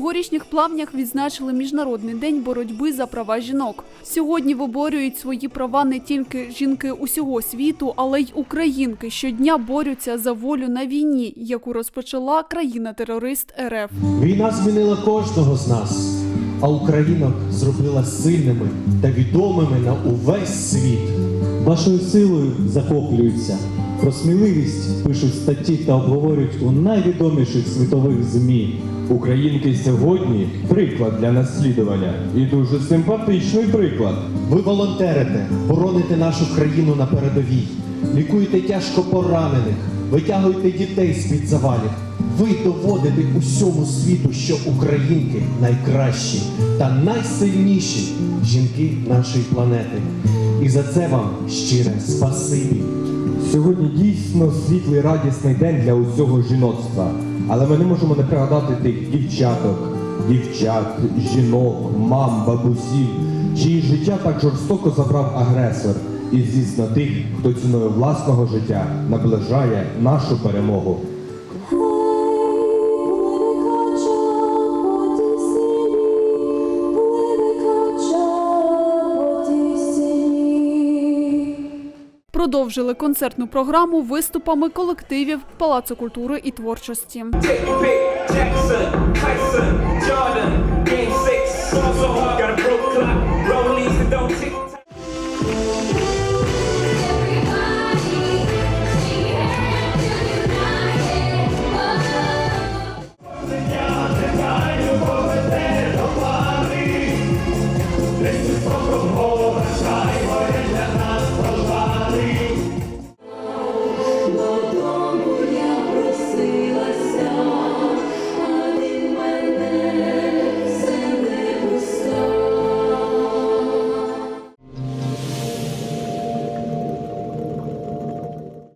Горішніх плавнях відзначили міжнародний день боротьби за права жінок. Сьогодні виборюють свої права не тільки жінки усього світу, але й українки щодня борються за волю на війні, яку розпочала країна-терорист РФ. Війна змінила кожного з нас, а українок зробила сильними та відомими на увесь світ. Вашою силою захоплюються. Про сміливість пишуть статті та обговорюють у найвідоміших світових ЗМІ. Українки сьогодні приклад для наслідування і дуже симпатичний приклад. Ви волонтерите, бороните нашу країну на передовій, лікуєте тяжко поранених, витягуєте дітей з-під завалів. Ви доводите усьому світу, що українки найкращі та найсильніші жінки нашої планети. І за це вам щире спасибі. Сьогодні дійсно світлий радісний день для усього жіноцтва. Але ми не можемо не пригадати тих дівчаток, дівчат, жінок, мам, бабусів, чиї життя так жорстоко забрав агресор. І, звісно, тих, хто ціною власного життя наближає нашу перемогу. продовжили концертну програму виступами колективів Палацу культури і творчості. Thank.